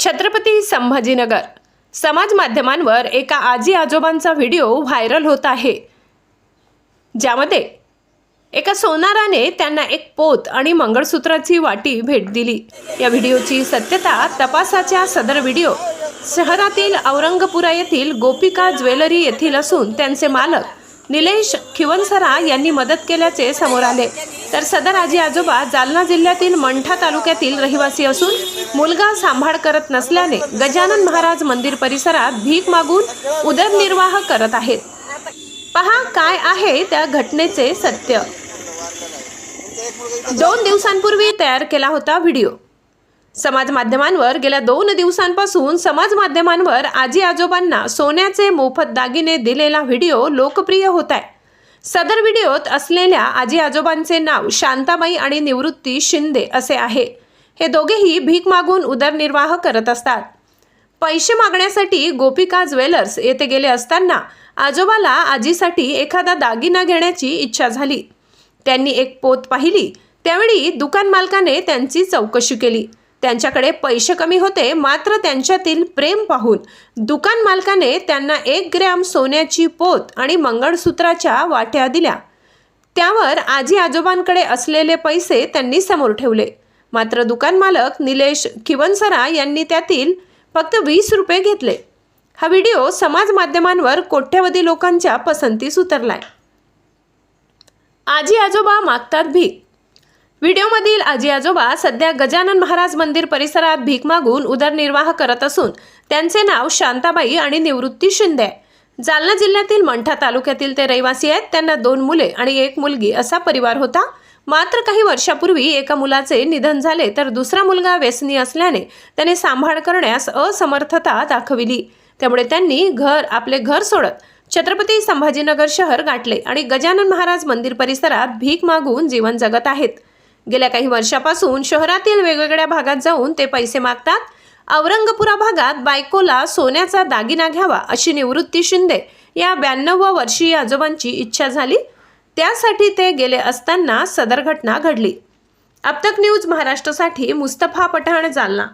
छत्रपती संभाजीनगर. समाज माध्यमांवर एका आजी आजोबांचा व्हिडिओ व्हायरल होत आहे. ज्यामध्ये एका सोनाराने त्यांना एक पोत आणि मंगळसूत्राची वाटी भेट दिली. या व्हिडिओची सत्यता तपासाच्या सदर व्हिडिओ शहरातील औरंगपुरा येथील गोपिका ज्वेलरी येथील असून त्यांचे मालक निलेश खिवनसरा यांनी मदत केल्याचे समोर आले. तर सदर आजी आजोबा जालना जिल्ह्यातील मंठा तालुक्यातील रहिवासी असून मुलगा सांभाळ करत नसल्याने गजानन महाराज मंदिर परिसरात भीक मागून उदरनिर्वाह करत आहेत. पहा काय आहे त्या घटनेचे सत्य. दोन दिवसांपूर्वी तयार केला होता व्हिडिओ. समाज माध्यमांवर गेल्या दोन दिवसांपासून समाज माध्यमांवर आजी आजोबांना सोन्याचे मोफत दागिने दिलेला व्हिडिओ लोकप्रिय होत आहे. सदर व्हिडिओत असलेल्या आजी आजोबांचे नाव शांताबाई आणि निवृत्ती शिंदे असे आहे. हे दोघेही भीक मागून उदरनिर्वाह करत असतात. पैसे मागण्यासाठी गोपिका ज्वेलर्स येथे गेले असताना आजोबाला आजीसाठी एखादा दागिना घेण्याची इच्छा झाली. त्यांनी एक पोत पाहिली. त्यावेळी दुकान मालकाने त्यांची चौकशी केली. त्यांच्याकडे पैसे कमी होते मात्र त्यांच्यातील प्रेम पाहून दुकान मालकाने त्यांना एक ग्रॅम सोन्याची पोत आणि मंगळसूत्राच्या वाट्या दिल्या. त्यावर आजी आजोबांकडे असलेले पैसे त्यांनी समोर ठेवले. मात्र दुकान मालक निलेश किवनसरा यांनी त्यातील फक्त वीस रुपये घेतले. हा व्हिडिओ समाज माध्यमांवर कोट्यवधी लोकांच्या पसंतीस उतरलाय. आजी आजोबा मागतात भीक. व्हिडिओमधील आजी आजोबा सध्या गजानन महाराज मंदिर परिसरात भीक मागून उदरनिर्वाह करत असून त्यांचे नाव शांताबाई आणि निवृत्ती शिंदे. आहे. जालना जिल्ह्यातील मंठा तालुक्यातील ते रहिवासी आहेत. त्यांना दोन मुले आणि एक मुलगी असा परिवार होता. मात्र काही वर्षापूर्वी एका मुलाचे निधन झाले तर दुसरा मुलगा व्यसनी असल्याने त्याने सांभाळ करण्यास असमर्थता दाखविली. त्यामुळे त्यांनी घर आपले घर सोडत छत्रपती संभाजीनगर शहर गाठले आणि गजानन महाराज मंदिर परिसरात भीक मागून जीवन जगत आहेत. गेल्या काही वर्षापासून शहरातील वेगवेगळ्या भागात जाऊन ते पैसे मागतात. औरंगपुरा भागात बायकोला सोन्याचा दागिना घ्यावा अशी निवृत्ती शिंदे या ब्याण्णव वर्षीय आजोबांची इच्छा झाली. त्यासाठी ते गेले असताना सदर घटना घडली. अब तक न्यूज महाराष्ट्रासाठी मुस्तफा पठाण जालना.